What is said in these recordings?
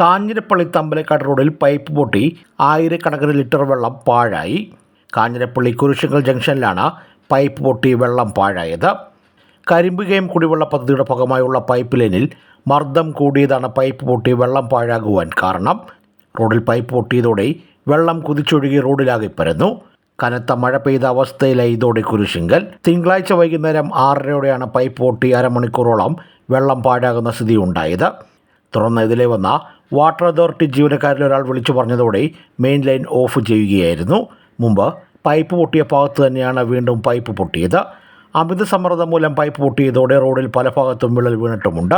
കാഞ്ഞിരപ്പള്ളി തമ്പലക്കാട് റോഡിൽ പൈപ്പ് പൊട്ടി ആയിരക്കണക്കിന് ലിറ്റർ വെള്ളം പാഴായി. കാഞ്ഞിരപ്പള്ളി കുരിശുങ്കൽ ജംഗ്ഷനിലാണ് പൈപ്പ് പൊട്ടി വെള്ളം പാഴായത്. കരിമ്പുകയും കുടിവെള്ള പദ്ധതിയുടെ ഭാഗമായുള്ള പൈപ്പ് ലൈനിൽ മർദ്ദം കൂടിയതാണ് പൈപ്പ് പൊട്ടി വെള്ളം പാഴാകുവാൻ കാരണം. റോഡിൽ പൈപ്പ് പൊട്ടിയതോടെ വെള്ളം കുതിച്ചൊഴുകി റോഡിലാകെ പരന്നു. കനത്ത മഴ പെയ്ത അവസ്ഥയിലായി ഇതോടെ കുരിശിങ്കൽ. തിങ്കളാഴ്ച വൈകുന്നേരം ആറരയോടെയാണ് പൈപ്പ് പൊട്ടി അരമണിക്കൂറോളം വെള്ളം പാഴാകുന്ന സ്ഥിതി ഉണ്ടായത് തുടർന്ന് ഇതിലെ വന്ന വാട്ടർ അതോറിറ്റി ജീവനക്കാരിൽ ഒരാൾ വിളിച്ചു പറഞ്ഞതോടെ മെയിൻ ലൈൻ ഓഫ് ചെയ്യുകയായിരുന്നു. മുമ്പ് പൈപ്പ് പൊട്ടിയ ഭാഗത്ത് തന്നെയാണ് വീണ്ടും പൈപ്പ് പൊട്ടിയത്. അമിത സമ്മർദ്ദം മൂലം പൈപ്പ് പൊട്ടിയതോടെ റോഡിൽ പല ഭാഗത്തും വിള്ളൽ വീണിട്ടുമുണ്ട്.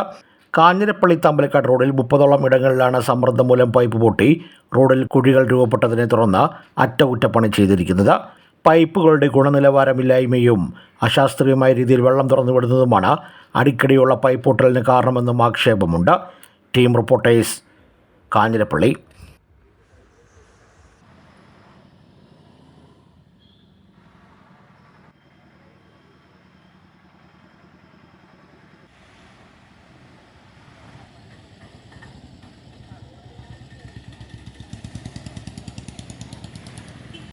കാഞ്ഞിരപ്പള്ളി തമ്പലക്കാട് റോഡിൽ മുപ്പതോളം ഇടങ്ങളിലാണ് സമ്മർദ്ദം മൂലം പൈപ്പ് പൊട്ടി റോഡിൽ കുഴികൾ രൂപപ്പെട്ടതിനെ തുടർന്ന് അറ്റകുറ്റപ്പണി ചെയ്തിരിക്കുന്നത്. പൈപ്പുകളുടെ ഗുണനിലവാരമില്ലായ്മയും അശാസ്ത്രീയമായ രീതിയിൽ വെള്ളം തുറന്നു വിടുന്നതുമാണ് അടിക്കടിയുള്ള പൈപ്പ് പൊട്ടലിന് കാരണമെന്നും ആക്ഷേപമുണ്ട്. Team reporters Kanjirappally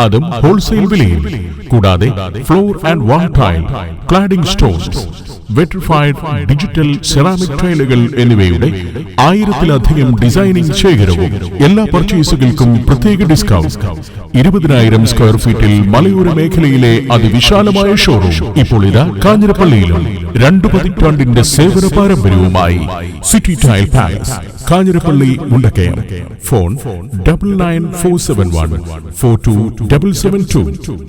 അതും ഹോൾസെയിൽ വിലയിൽ. കൂടാതെ floor and wall tile cladding stones vitrified digital ceramic ടൈലുകൾ എന്നിവയുടെ ആയിരത്തിലധികം ഡിസൈനിങ് ശേഖരവും എല്ലാ പർച്ചേസുകൾക്കും പ്രത്യേക ഡിസ്കൗണ്ട് ഇരുപതിനായിരം സ്ക്വയർ ഫീറ്റിൽ മലയോര മേഖലയിലെ അതിവിശാലമായ ഷോറൂം ഇപ്പോൾ ഇതാ കാഞ്ഞിരപ്പള്ളിയിലും രണ്ടു പതിറ്റാണ്ടിന്റെ സേവന പാരമ്പര്യവുമായി city tile palace Kanjirappally Mundakayam. Phone double nine four seven one four two double seven two